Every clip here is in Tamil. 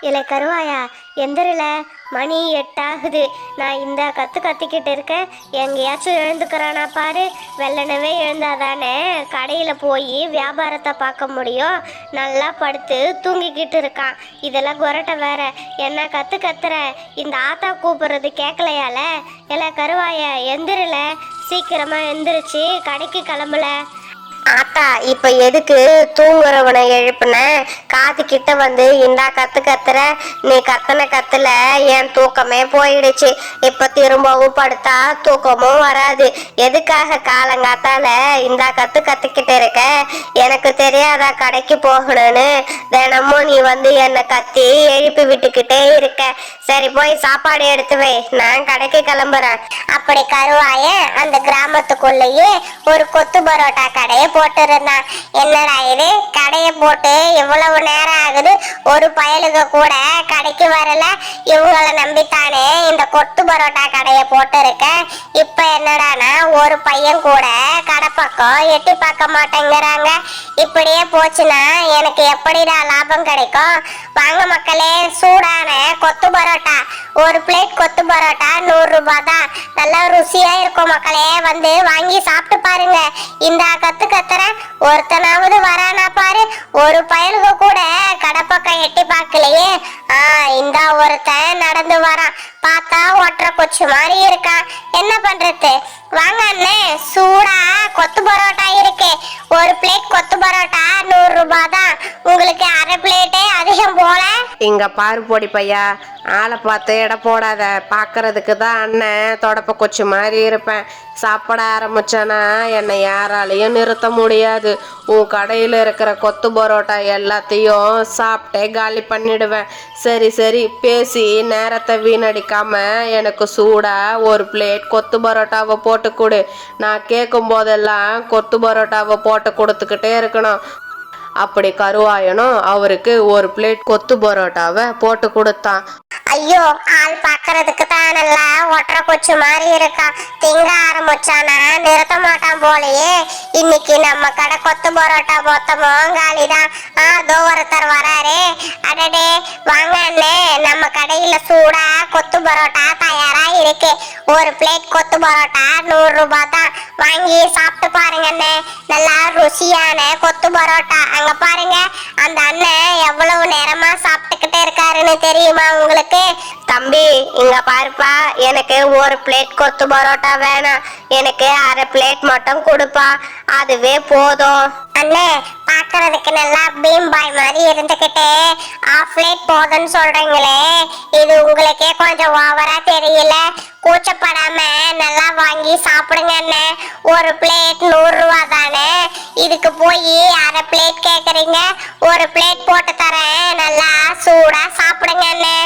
இல்லை கருவாயா எந்திரில மணி எட்டாகுது. நான் இந்த கற்று கத்திக்கிட்டு இருக்கேன். எங்கேயாச்சும் எழுந்துக்கிறானா பாரு. வெள்ளனவே எழுந்தாதானே? கடையில் போய் வியாபாரத்தை பார்க்க முடியும். நல்லா படுத்து தூங்கிக்கிட்டு இருக்கான். இதெல்லாம் கொரட்டை வேற. என்ன கற்று கத்துற? இந்த ஆத்தா கூப்பிட்றது கேட்கலையால இல்லை கருவாயா எந்திரில. சீக்கிரமாக எந்திரிச்சு கடைக்கு கிளம்பல. ஆத்தா இப்ப எதுக்கு தூங்குறவனை எழுப்புன? காது கிட்ட வந்து இந்தா கத்து கத்துற. நீ கத்துன கத்துல என் தூக்கமே போயிடுச்சு. இப்ப திரும்பவும் படுத்தா தூக்கமும் வராது. எதுக்காக காலங்காத்தால இந்தா கத்து கத்துக்கிட்டு இருக்க? எனக்கு தெரியாதா கடைக்கு போகணும்னு? தினமும் நீ வந்து என்னை கத்தி எழுப்பி விட்டுக்கிட்டே இருக்க. சரி போய் சாப்பாடு எடுத்து வை. நான் கடைக்கு கிளம்புறேன். அப்படி கருவாய அந்த கிராமத்துக்குள்ளேயே ஒரு கொத்து பரோட்டா கடையை போட்டிருந்தான் என்னடா இது? கடையை போட்டு இவ்வளவு நேரம் ஆகுது. ஒரு பயலுக்கு கூட கடைக்கு வரல. இவங்கள நம்பித்தானே இந்த கொத்து பரோட்டா கடையை போட்டிருக்க. இப்ப என்னடானா ஒரு பையன் கூட கடை பக்கம் எட்டி பார்க்க மாட்டேங்கிறாங்க. இப்படியே போச்சுன்னா எனக்கு எப்படிடா லாபம் கிடைக்கும்? வாங்க மக்களே சூடா கொத்து பரோட்டா. ஒரு பிளேட் கொத்து பரோட்டா நூறு ரூபாய் தான் நல்லா ருசியா இருக்கும் மக்களே. வந்து வாங்கி சாப்பிட்டு பாருங்க. இந்த கத்து கத்துற ஒருத்தனாவது வரானா பாரு. ஒரு பயலுக்கு கூட கடை பக்கம் எட்டி பார்க்கலையே. ஆ இந்த ஒருத்தன் நடந்து வரான். பார்த்தா ஒற்றை கொச்சு மாதிரி இருக்கான். என்ன பண்றது? வாங்க அண்ணே சூடா கொத்து பரோட்டா இருக்கு. ஒரு பிளேட் கொத்து பரோட்டா நூறு ரூபாய் தான் உங்களுக்கு அரை பிளேட்டே அதிகம் போல. இங்க பாரு பொடி பையா ஆளை பார்த்து எடை போடாத. பார்க்கறதுக்கு தான் அண்ணன் தொடப்ப கொச்சு மாதிரி இருப்பேன். சாப்பிட ஆரம்பிச்சேன்னா என்னை யாராலையும் நிறுத்த முடியாது. உன் கடையில் இருக்கிற கொத்து பரோட்டா எல்லாத்தையும் சாப்பிட்டே காலி பண்ணிடுவேன். சரி சரி பேசி நேரத்தை வீணடிக்காம எனக்கு சூடாக ஒரு பிளேட் கொத்து பரோட்டாவை போட்டு போட்டு கொடு நான் கேட்கும் போதெல்லாம் கொத்து பரோட்டாவை போட்டு கொடுத்துக்கிட்டே இருக்கணும். அப்படி கருவாயனும் அவருக்கு ஒரு பிளேட் கொத்து பரோட்டாவை போட்டு கொடுத்தான். ஐயோ ஆள் பாக்குறதுக்கு தான் நல்லா ஒற்றை கொச்சு மாதிரி இருக்கான் திங்க ஆரம்பிச்சானா? நிறுத்த மாட்டான் போலயே. இன்னைக்கு நம்ம கடை கொத்து பரோட்டா மொத்தமும் காலிதான். ஆ அதோ ஒருத்தர் வராரு. அடடே வாங்க அண்ணே. நம்ம கடையில சூடா கொத்து பரோட்டா தயாரா இருக்கு. ஒரு பிளேட் கொத்து பரோட்டா நூறு ரூபாய் தான் வாங்கி சாப்பிட்டு பாருங்க அண்ணே. நல்லா ருசியான கொத்து பரோட்டா. அங்க பாருங்க அந்த அண்ணன் எவ்வளவு நேரமா சாப்பிட்டு சாப்பிட்டுக்கிட்டே இருக்காருன்னு தெரியுமா உங்களுக்கு? தம்பி இங்க பாருப்பா எனக்கு ஒரு பிளேட் கொத்து பரோட்டா வேணாம். எனக்கு அரை பிளேட் மட்டும் கொடுப்பா. அதுவே போதும். அண்ணே பாக்குறதுக்கு நல்லா பீம் பாய் மாதிரி இருந்துகிட்டு. ஆஃப் பிளேட் போதும்னு சொல்றீங்களே. கொஞ்சம் ஓவரா தெரியல. கூச்சப்படாம நல்லா வாங்கி சாப்பிடுங்க அண்ணே. ஒரு பிளேட் நூறு ரூபா தானே. இதுக்கு போய் அரை பிளேட் கேக்குறீங்க. ஒரு பிளேட் போட்டு தரேன். நல்லா சூடா சாப்பிடுங்க அண்ணே.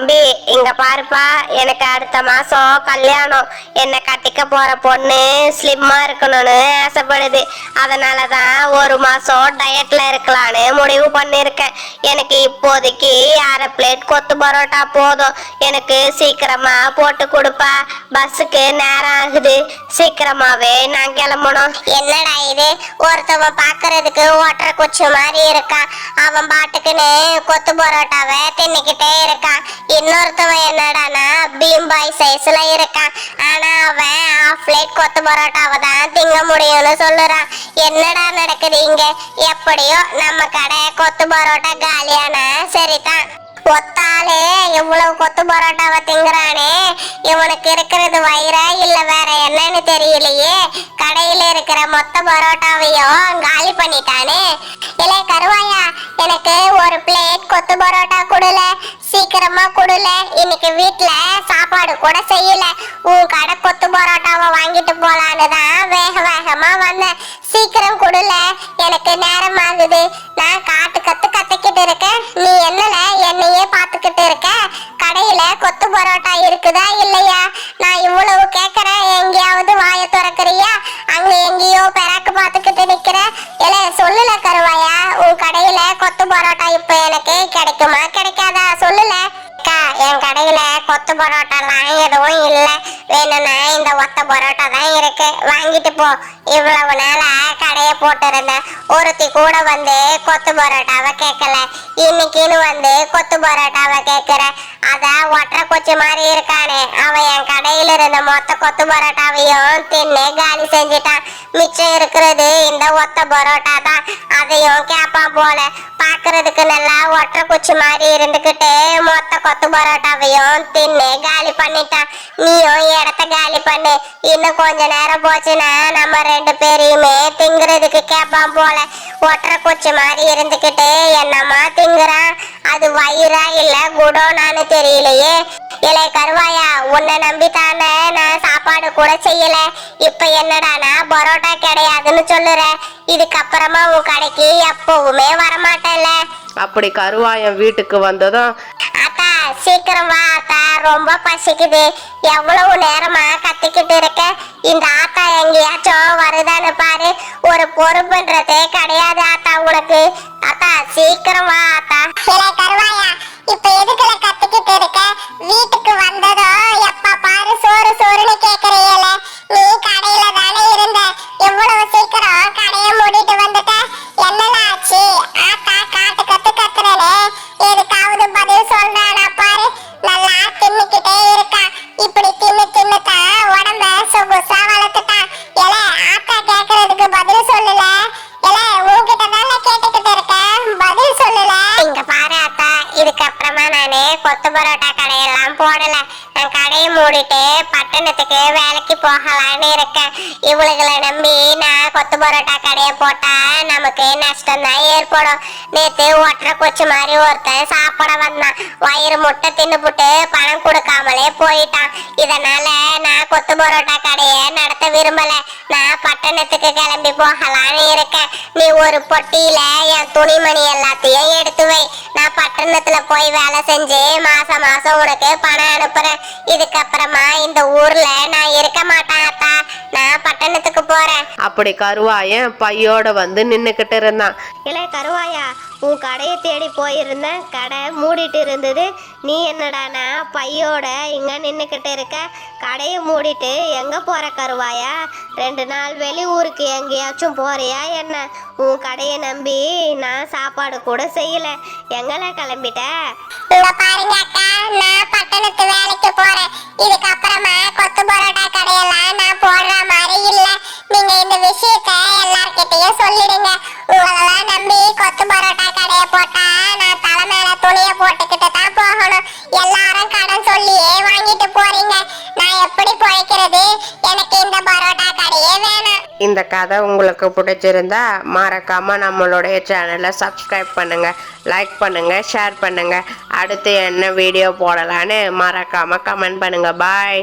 தம்பி இங்க பாருப்பா எனக்கு அடுத்த மாசம் கல்யாணம். என்னை கட்டிக்க போற பொண்ணு ஸ்லிம்மா இருக்கணும்னு ஆசைப்படுது. அதனால தான் ஒரு மாசம் டயட்ல இருக்கலாம்னு முடிவு பண்ணியிருக்கேன் எனக்கு இப்போதைக்கு அரை பிளேட் கொத்து பரோட்டா போதும். எனக்கு சீக்கிரமா போட்டு கொடுப்பா. பஸ்ஸுக்கு நேரம் ஆகுது. சீக்கிரமாவே நான் கிளம்பணும். என்னடா இது? ஒருத்தவன் பாக்குறதுக்கு ஓட்டுற குச்சி மாதிரி இருக்கான் அவன் பாட்டுக்குன்னு கொத்து பரோட்டாவை தின்னுக்கிட்டே இருக்கான். இன்னொருத்தவன் என்னடானா பீம்பாய் சைஸ்ல இருக்கான். ஆனா அவன் ஆஃப் பிளேட் கொத்து பரோட்டாவை தான் திங்க முடியும்னு சொல்லுறான். என்னடா நடக்குது இங்க? எப்படியோ நம்ம கடை கொத்து பரோட்டா காலியானா? சரிதான். ஒத்தாலே இவ்வளவு கொத்து பரோட்டாவை திங்குறானே. இவனுக்கு இருக்கிறது வயிறை வேற என்னன்னு தெரியலையே. கடையில இருக்கிற மொத்த பரோட்டாவையும் காலி பண்ணிட்டானே. இல்லை கருவாயா எனக்கு ஒரு பிளேட் கொத்து பரோட்டா கொடுல. சீக்கிரமா கொடுல. இன்னைக்கு வீட்ல சாப்பாடு கூட செய்யல. உன் கடை கொத்து பரோட்டாவை வாங்கிட்டு போலான்னு தான் வேக வேகமா வந்தேன். சீக்கிரம் கொடுல. எனக்கு நேரம் ஆகுது நான் காட்டு கத்து கத்திக்கிட்டு இருக்கேன். நீ என்னல கொத்து பரோட்டா இருக்குதா இல்லையா? நான் இவ்வளவு கேக்குறேன். எங்கேயாவது வாய திறக்கறியா? அங்க எங்கேயோ பெறாக்கு பார்த்துக்கிட்டு நிக்கிற இல்ல சொல்லுல கருவாயா? உன் கடையில கொத்து பரோட்டா இப்ப எனக்கு கிடைக்குமா? கொத்து பரோட்டாலாம் எதுவும் இல்ல. வேணும்னா இந்த ஒத்த பரோட்டா தான் இருக்கு. வாங்கிட்டு போ. இவ்வளவு நாளா கடையை போட்டு இருந்தேன் ஒருத்தி கூட வந்து கொத்து பரோட்டாவை கேட்கல. இன்னைக்குன்னு வந்து கொத்து பரோட்டாவை கேட்குற. அதான் ஒற்றை கொச்சி மாதிரி இருக்கானே. அவன் என் கடையில இருந்த மொத்த கொத்து பரோட்டாவையும் தின்னு காலி செஞ்சிட்டான். மிச்சம் இருக்கிறது இந்த ஒத்த பரோட்டா தான். அதையும் கேட்பான் போல. பார்க்கிறதுக்கு நல்லா ஒற்றை குச்சி மாதிரி இருந்துகிட்டு மொத்த கொத்து பரோட்டாவையும் தின்னு காலி பண்ணிட்டான். நீயும் இடத்த காலி பண்ணு. இன்னும் கொஞ்ச நேரம் போச்சுன்னா நம்ம ரெண்டு பேரையுமே திங்குறதுக்கு கேட்பான் போல. ஒற்றை குச்சி மாதிரி இருந்துகிட்டு என்னம்மா திங்குறான்? அது வயிறா இல்ல குடோனான்னு தெரியலையே. இலை கருவாயா? உன்னை நம்பித்தானே நான் சாப்பாடு கூட செய்யல. இப்ப என்னடானா பரோட்டா கிடையாதுன்னு சொல்லுற? இதுக்கப்புறமா உன் கடைக்கு எப்பவுமே வரமாட்டேன்ல அப்படி கருவாயன் வீட்டுக்கு வந்ததும் அத்தா சீக்கிரம் வா அத்தா. ரொம்ப பசிக்குது. எவ்வளவு நேரமா கத்திக்கிட்டு இருக்க? இந்த ஆத்தா எங்கேயாச்சும் வருதான்னு பாரு. ஒரு பொறுப்புன்றதே கிடையாது ஆத்தா உனக்கு. அத்தா சீக்கிரம் வா ஆத்தா சில கருவாயா இப்ப எதுக்குல கத்திக்கிட்டு இருக்க கடையை மூடிட்டு பட்டணத்துக்கு வேலைக்கு போகலான்னு இருக்கேன். இவளுகளை நம்பி நான் கொத்து பரோட்டா கடையை போட்டா நமக்கு நஷ்டம் தான் ஏற்படும். நேத்து ஒற்றை குச்சி மாதிரி ஒருத்தன் சாப்பிட வந்தான். வயிறு முட்டை தின்னுபுட்டு பணம் கொடுக்காமலே போயிட்டான். இதனால நான் கொத்து பரோட்டா கடையை நடத்த விரும்பல. நான் பட்டணத்துக்கு கிளம்பி போகலான்னு இருக்கேன். நீ ஒரு பொட்டியில என் துணிமணி எல்லாத்தையும் எடுத்து வை. நான் பட்டணத்துல போய் வேலை செஞ்சு மாசம் மாசம் உனக்கு பணம் அனுப்புறேன். அப்புறமா இந்த ஊர்ல நான் இருக்க மாட்டேன். போறேன். அப்படி கருவாயன் பையோட வந்து நின்னுக்கிட்டு இருந்தான். இல்லை கருவாயா உன் கடையை தேடி போயிருந்தேன். கடை மூடிட்டு இருந்தது. நீ என்னடானா பையோட இங்கே நின்றுக்கிட்டு இருக்க? கடையை மூடிட்டு எங்கே போகிற கருவாயா? ரெண்டு நாள் வெளியூருக்கு எங்கேயாச்சும் போறியா என்ன? உன் கடையை நம்பி நான் சாப்பாடு கூட செய்யலை. எங்கெல்லாம் கிளம்பிட்ட? இங்க பாருங்க அக்கா நான் பட்டணத்து வேலைக்கு போறேன். இதுக்கப்புறமா கொத்து பரோட்டா கடையெல்லாம் நான் விஷயத்த எல்லார்கிட்டயும் சொல்லிடுங்க. உங்களெல்லாம் நம்பி கொத்து பரோட்டா கடையை போட்டா நான் தலை மேல துணியை போட்டுக்கிட்டு தான் போகணும். எல்லாரும் கடன் சொல்லியே வாங்கிட்டு போறீங்க. நான் எப்படி பிழைக்கிறது? எனக்கு இந்த பரோட்டா கடையே வேணாம். இந்த கதை உங்களுக்கு பிடிச்சிருந்தா மறக்காம நம்மளுடைய சேனலை சப்ஸ்கிரைப் பண்ணுங்க லைக் பண்ணுங்க ஷேர் பண்ணுங்க. அடுத்து என்ன வீடியோ போடலான்னு மறக்காம கமெண்ட் பண்ணுங்க. பாய்